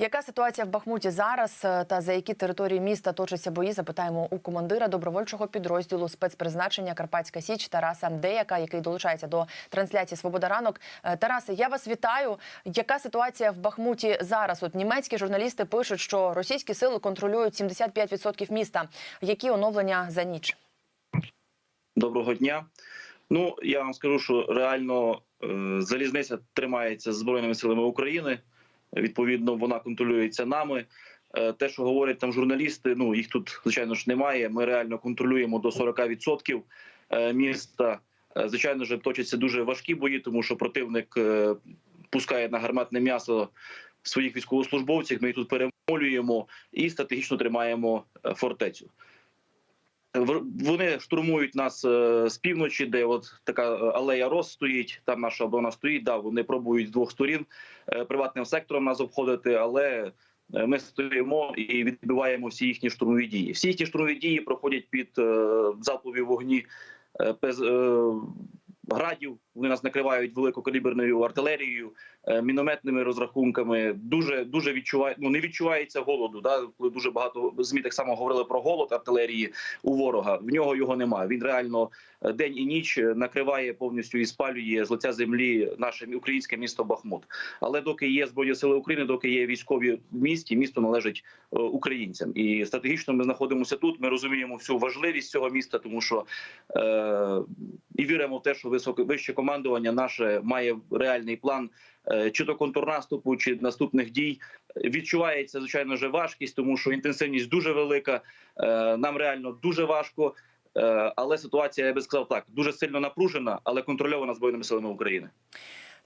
Яка ситуація в Бахмуті зараз е, та за які території міста точаться бої? Запитаємо у командира добровольчого підрозділу спецпризначення Карпатська Січ Тараса Мдеяка, який долучається до трансляції Свобода ранок. Е, Тарасе, я вас вітаю. Яка ситуація в Бахмуті зараз? От німецькі журналісти пишуть, що російські сили контролюють 75% міста. Які оновлення за ніч? Доброго дня. Ну я вам скажу, що реально е, залізниця тримається збройними силами України. Відповідно, вона контролюється нами. Е, те, що говорять там журналісти, ну їх тут звичайно ж немає. Ми реально контролюємо до 40% е, міста. Е, Звичайно ж, точаться дуже важкі бої, тому що противник пускає на гарматне м'ясо своїх військовослужбовців. Ми їх тут перемолюємо і стратегічно тримаємо фортецю. Вони штурмують нас е, з півночі, де от така е, алея роз стоїть. Там наша оборона стоїть. Да, вони пробують з двох сторін е, приватним сектором нас обходити, але ми стоїмо і відбиваємо всі їхні штурмові дії. Всі їхні штурмові дії проходять під залпові вогні градів. Вони нас накривають великокаліберною артилерією, е, мінометними розрахунками. Дуже дуже відчуває, ну не відчувається голоду. Да, дуже багато змі так само говорили про голод артилерії у ворога. В нього його немає. Він реально е, день і ніч е, накриває повністю і спалює з лиця землі наше українське місто Бахмут. Але доки є збройні сили України, доки є військові в місті, місто належить українцям. І стратегічно ми знаходимося тут. Ми розуміємо всю важливість цього міста, тому що е, і віримо в те, що високе вище командування наше має реальний план. е, Чи то контрнаступу, чи наступних дій відчувається звичайно вже важкість, тому що інтенсивність дуже велика. Е, Нам реально дуже важко. Е, Але ситуація, я би сказав так, дуже сильно напружена, але контрольована збройними силами України.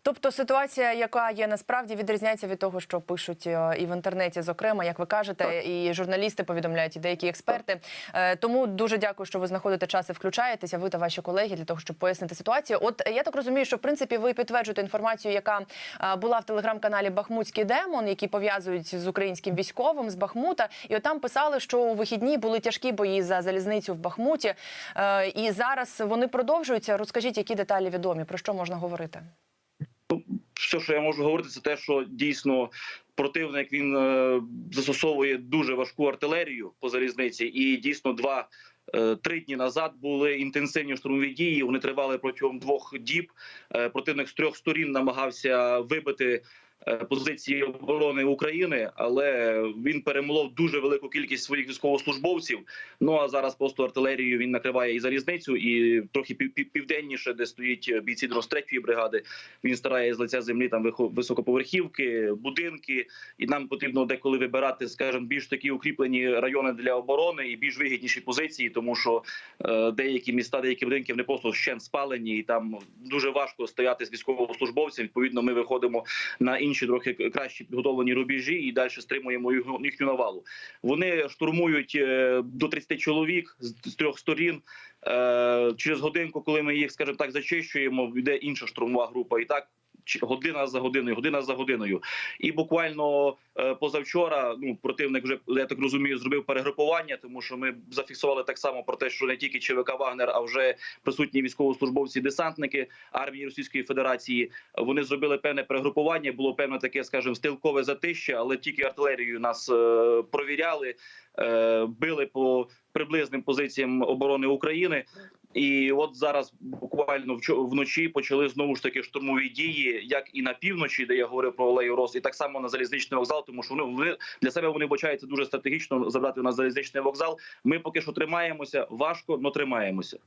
Тобто ситуація, яка є насправді відрізняється від того, що пишуть е, і в інтернеті, зокрема, як ви кажете, Так. і журналісти повідомляють, і деякі експерти. Е, Тому дуже дякую, що ви знаходите час і включаєтеся. Ви та ваші колеги для того, щоб пояснити ситуацію. От е, я так розумію, що в принципі ви підтверджуєте інформацію, яка була в телеграм-каналі Бахмутський демон, які пов'язують з українським військовим з Бахмута. І от там писали, що у вихідні були тяжкі бої за залізницю в Бахмуті. І зараз вони продовжуються. Розкажіть, які деталі відомі, про що можна говорити? Все, що я можу говорити, це те, що дійсно противник він е, застосовує дуже важку артилерію по залізниці, і дійсно два. е, Три дні назад були інтенсивні штурмові дії. Вони тривали протягом двох діб. Е, Противник з трьох сторін намагався вибити позиції оборони України, але він перемолов дуже велику кількість своїх військовослужбовців. Ну а зараз просто артилерією він накриває і залізницю, і трохи пів- пів- південніше, де стоїть бійці 93-ї бригади. Він старає з лиця землі там високоповерхівки, будинки, і нам потрібно деколи вибирати, скажімо, більш такі укріплені райони для оборони і більш вигідніші позиції, тому що е, деякі міста, деякі будинки вони просто ще спалені, і там дуже важко стояти з військовослужбовцем. Відповідно, ми виходимо на інші трохи краще підготовлені рубежі і далі стримуємо їхню, навалу. Вони штурмують е, до 30 чоловік з, трьох сторін. Е, через годинку, коли ми їх, скажімо так, зачищуємо, йде інша штурмова група. І так година за годиною, година за годиною. І буквально е, позавчора, ну противник вже я так розумію, зробив перегрупування, тому що ми зафіксували так само про те, що не тільки ЧВК Вагнер, а вже присутні військовослужбовці, десантники армії Російської Федерації. Вони зробили певне перегрупування. Було певне таке, скажімо, стилкове затище, але тільки артилерією нас е, провіряли, е, били по приблизним позиціям оборони України. І от зараз буквально вночі почали знову ж таки штурмові дії, як і на півночі, де я говорив про Олею Рос, і так само на залізничний вокзал, тому що вони, для себе вони вбачаються дуже стратегічно забрати на залізничний вокзал. Ми поки що тримаємося важко, але тримаємося.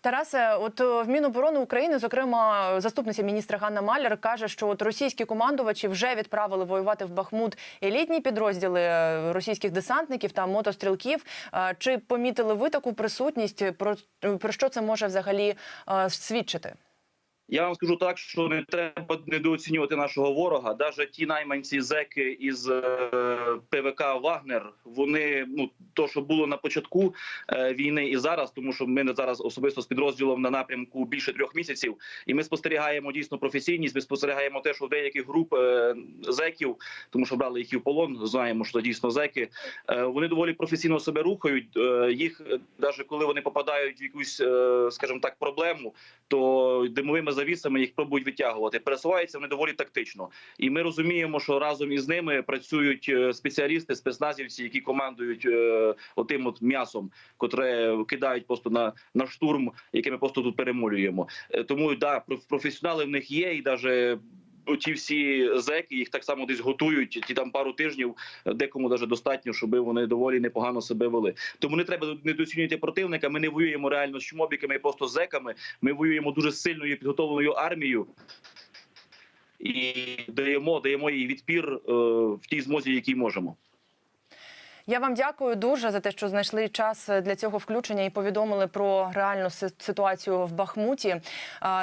Тарасе, от е, в Міноборони України, зокрема, заступниця міністра Ганна Маляр каже, що от російські командувачі вже відправили воювати в Бахмут елітні підрозділи е, російських десантників та мотострілків. Е, Чи помітили ви таку присутність? Про, про що це може взагалі е, свідчити? Я вам скажу так, що не треба недооцінювати нашого ворога. Навіть ті найманці зеки із е, ПВК Вагнер. Вони ну то, що було на початку е, війни, і зараз, тому що ми зараз особисто з підрозділом на напрямку більше трьох місяців, і ми спостерігаємо дійсно професійність. Ми спостерігаємо те, що деяких груп е, зеків, тому що брали їх і в полон. Знаємо, що дійсно зеки. Вони доволі професійно себе рухають. Їх навіть коли вони попадають в якусь, скажімо так, проблему, то димовими завісами їх пробують витягувати. Пересуваються вони доволі тактично, і ми розуміємо, що разом із ними працюють е, спеціалісти, спецназівці, які командують е, отим от м'ясом, котре кидають просто на, на штурм, яке ми просто тут перемолюємо. Е, Тому да, проф- професіонали в них є, і навіть ті всі зеки їх так само десь готують. Ті там пару тижнів декому даже достатньо, щоб вони доволі непогано себе вели. Тому не треба недооцінювати противника. Ми не воюємо реально з чмобіками, і просто зеками. Ми воюємо дуже сильною підготовленою армією. І даємо, даємо їй відпір е, в тій змозі, якій можемо. Я вам дякую дуже за те, що знайшли час для цього включення і повідомили про реальну ситуацію в Бахмуті.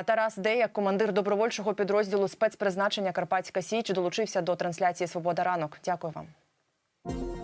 Тарас Деяк, командир добровольчого підрозділу спецпризначення Карпатська Січ, долучився до трансляції Свобода ранок. Дякую вам.